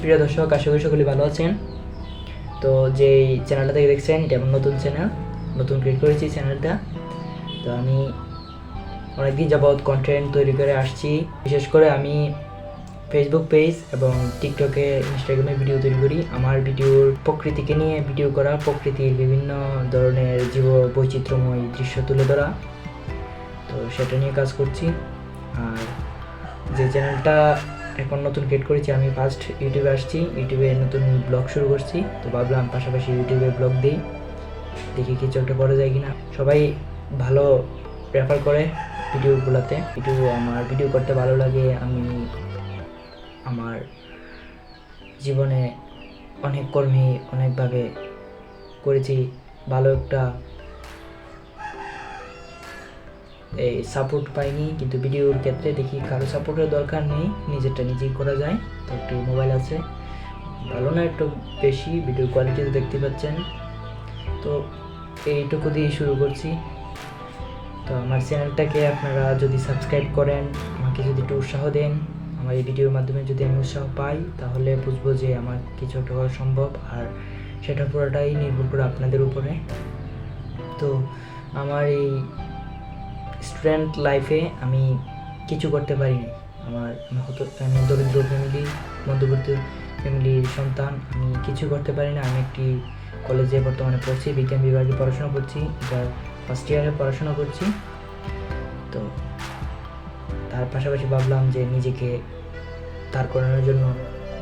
প্রিয় দর্শক, আশা করি সকলে ভালো আছেন। তো যেই চ্যানেলটা থেকে দেখছেন, এটা আমার নতুন চ্যানেল নতুন ক্রিয়েট করেছি চ্যানেলটা তো আমি অনেকদিন যাবৎ কন্টেন্ট তৈরি করে আসছি। বিশেষ করে আমি ফেসবুক পেজ এবং টিকটকে ইনস্টাগ্রামে ভিডিও তৈরি করি। আমার ভিডিওর প্রকৃতিকে নিয়ে ভিডিও করা, প্রকৃতির বিভিন্ন ধরনের জীব বৈচিত্র্যময় দৃশ্য তুলে ধরা। তো সেটা নিয়ে কাজ করছি। আর যে চ্যানেলটা এখন নতুন ক্রিয়েট করেছি, আমি ফার্স্ট ইউটিউবে আসছি, ইউটিউবে নতুন ব্লগ শুরু করছি। তো ভাবলাম পাশাপাশি ইউটিউবে ব্লগ দিই, দেখি কিছু একটা করা যায় কিনা। সবাই ভালো প্রেফার করে ভিডিওগুলোতে। ভিডিও আমার ভিডিও করতে ভালো লাগে, আমি আমার জীবনে অনেক কর্মী অনেকভাবে করেছি, ভালো একটা এই সাপোর্ট পাইনি, কিন্তু ভিডিওর ক্ষেত্রে দেখি কারও সাপোর্টের দরকার নেই, নিজেরটা নিজেই করা যায়, তো একটি মোবাইল আছে। ভালো না একটু বেশি ভিডিও কোয়ালিটি দেখতে পাচ্ছেন। তো এইটুকু দিয়ে শুরু করছি। তো আমার চ্যানেলটাকে আপনারা যদি সাবস্ক্রাইব করেন, আমাকে যদি একটু উৎসাহ দেন, আমার এই ভিডিওর মাধ্যমে যদি আমি উৎসাহ পাই, তাহলে বুঝব যে আমার কিছু একটা হওয়া সম্ভব, আর সেটা পুরোটাই নির্ভর করে আপনাদের উপরে। তো আমার এই স্টুডেন্ট লাইফে আমি কিছু করতে পারিনি। আমার আমি হতো আমি দরিদ্র ফ্যামিলি মধ্যবর্তী ফ্যামিলির সন্তান, আমি কিছু করতে পারি না আমি একটি কলেজে বর্তমানে পড়ছি, বিজ্ঞান বিভাগে পড়াশোনা করছি। এবার ফার্স্ট ইয়ারে পড়াশোনা করছি। তো তার পাশাপাশি ভাবলাম যে নিজেকে দাঁড় করানোর জন্য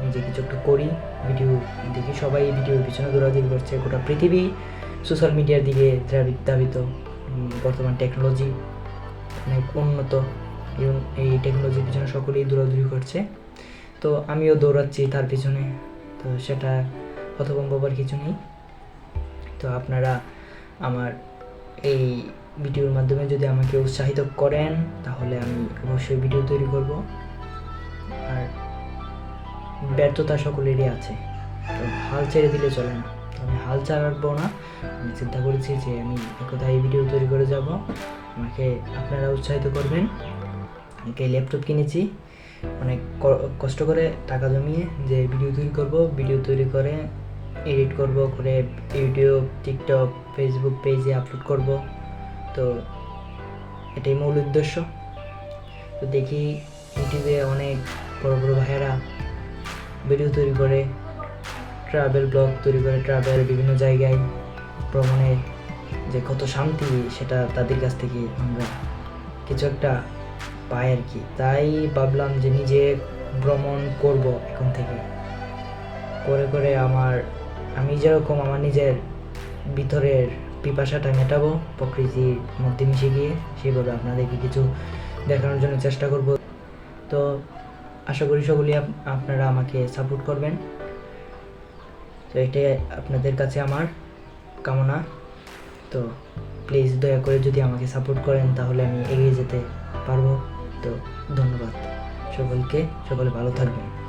নিজে কিছু একটা করি। ভিডিও দেখি সবাই ভিডিওর পিছনে দৌড়াদৌড়ি করছে। গোটা পৃথিবী সোশ্যাল মিডিয়ার দিকে ধাবিত বর্তমান টেকনোলজি অনেক উন্নত এই টেকনোলজির পিছনে সকলেই দৌড়াদৌড়ি করছে। তো আমিও দৌড়াচ্ছি তার পিছনে। তো সেটা হতভম্ববার কিছু নেই। তো আপনারা আমার এই ভিডিওর মাধ্যমে যদি আমাকে উৎসাহিত করেন, তাহলে আমি অবশ্যই ভিডিও তৈরি করব। আর ব্যর্থতা সকলেরই আছে। তো হাল ছেড়ে দিলে চলে না। আমি হাল ছাড়বো না। আমি চিন্তা করেছি যে আমি একথায় এই ভিডিও তৈরি করে যাব। আমাকে আপনারা উৎসাহিত করবেন। আমাকে ল্যাপটপ কিনেছি। অনেক কষ্ট করে টাকা জমিয়ে যে ভিডিও তৈরি করব ভিডিও তৈরি করে এডিট করব, করে ইউটিউব টিকটক ফেসবুক পেজে আপলোড করব। তো এটাই মূল উদ্দেশ্য। তো দেখি ইউটিউবে অনেক বড় বড় ভাইয়েরা ভিডিও তৈরি করে ট্রাভেল ব্লগ তৈরি করে ট্রাভেল বিভিন্ন জায়গায় ভ্রমণের যে কত শান্তি সেটা তাদের কাছ থেকে আমরা কিছু একটা পাই আর কি। তাই ভাবলাম যে নিজে ভ্রমণ করব এখন থেকে। করে করে আমার, আমি যেরকম আমার নিজের ভিতরের পিপাসাটা মেটাবো, প্রকৃতির মধ্যে মিশে গিয়ে, সেভাবে আপনাদেরকে কিছু দেখানোর জন্য চেষ্টা করব। তো আশা করি সকলেই আপনারা আমাকে সাপোর্ট করবেন। তো এটাই আপনাদের কাছে আমার কামনা। তো প্লিজ দয়া করে যদি আমাকে সাপোর্ট করেন, তাহলে আমি এগিয়ে যেতে পারব। তো ধন্যবাদ। সকলকে, সকলে ভালো থাকবেন।